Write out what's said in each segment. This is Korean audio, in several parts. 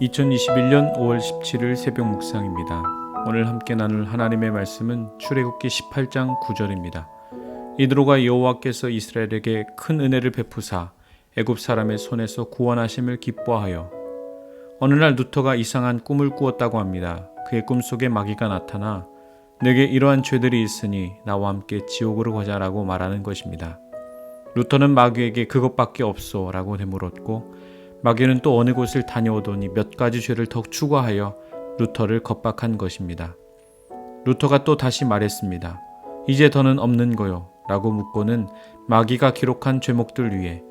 (2021년 5월 17일) 새벽 묵상입니다. 오늘 함께 나눌 하나님의 말씀은 출애굽기 18장 9절입니다. 이드로가 여호와께서 이스라엘에게 큰 은혜를 베푸사 애굽 사람의 손에서 구원하심을 기뻐하여 어느 날 누터가 이상한 꿈을 꾸었다고 합니다. 그의 꿈속에 마귀가 나타나 내게 이러한 죄들이 있으니 나와 함께 지옥으로 가자라고 말하는 것입니다. 루터는 마귀에게 그것밖에 없소라고 되물었고 마귀는 또 어느 곳을 다녀오더니 몇 가지 죄를 더 추가하여 루터를 겁박한 것입니다. 루터가 또 다시 말했습니다. 이제 더는 없는 거요. 라고 묻고는 마귀가 기록한 죄목들 위에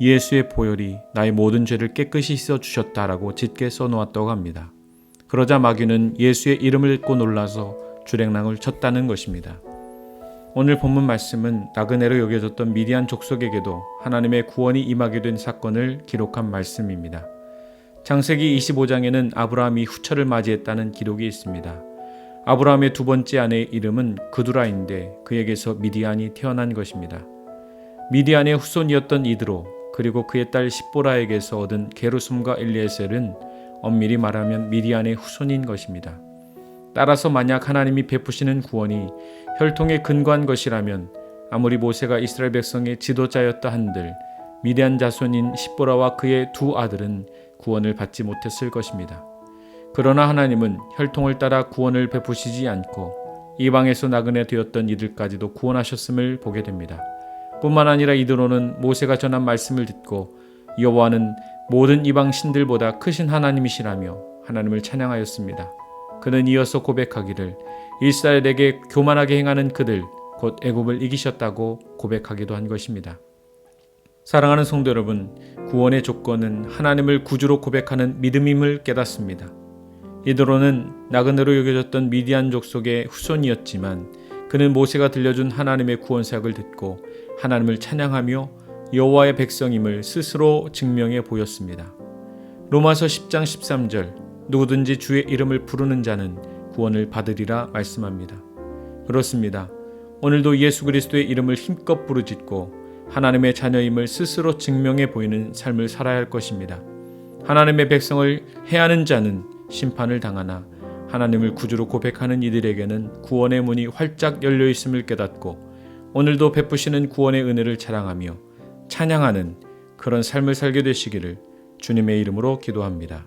예수의 보혈이 나의 모든 죄를 깨끗이 씻어 주셨다라고 짙게 써놓았다고 합니다. 그러자 마귀는 예수의 이름을 듣고 놀라서 주랭랑을 쳤다는 것입니다. 오늘 본문 말씀은 나그네로 여겨졌던 미디안 족속에게도 하나님의 구원이 임하게 된 사건을 기록한 말씀입니다. 창세기 25장에는 아브라함이 후처를 맞이했다는 기록이 있습니다. 아브라함의 두 번째 아내의 이름은 그두라인데 그에게서 미디안이 태어난 것입니다. 미디안의 후손이었던 이드로 그리고 그의 딸 십보라에게서 얻은 게르솜과 엘리에셀은 엄밀히 말하면 미디안의 후손인 것입니다. 따라서 만약 하나님이 베푸시는 구원이 혈통에 근거한 것이라면 아무리 모세가 이스라엘 백성의 지도자였다 한들 미디안 자손인 십보라와 그의 두 아들은 구원을 받지 못했을 것입니다. 그러나 하나님은 혈통을 따라 구원을 베푸시지 않고 이방에서 나그네 되었던 이들까지도 구원하셨음을 보게 됩니다. 뿐만 아니라 이드로는 모세가 전한 말씀을 듣고 여호와는 모든 이방 신들보다 크신 하나님이시라며 하나님을 찬양하였습니다. 그는 이어서 고백하기를 이스라엘에게 교만하게 행하는 그들 곧 애굽을 이기셨다고 고백하기도 한 것입니다. 사랑하는 성도 여러분, 구원의 조건은 하나님을 구주로 고백하는 믿음임을 깨닫습니다. 이드로는 나그네로 여겨졌던 미디안 족속의 후손이었지만 그는 모세가 들려준 하나님의 구원 사역을 듣고 하나님을 찬양하며 여호와의 백성임을 스스로 증명해 보였습니다. 로마서 10장 13절 누구든지 주의 이름을 부르는 자는 구원을 받으리라 말씀합니다. 그렇습니다. 오늘도 예수 그리스도의 이름을 힘껏 부르짖고 하나님의 자녀임을 스스로 증명해 보이는 삶을 살아야 할 것입니다. 하나님의 백성을 해하는 자는 심판을 당하나 하나님을 구주로 고백하는 이들에게는 구원의 문이 활짝 열려 있음을 깨닫고 오늘도 베푸시는 구원의 은혜를 자랑하며 찬양하는 그런 삶을 살게 되시기를 주님의 이름으로 기도합니다.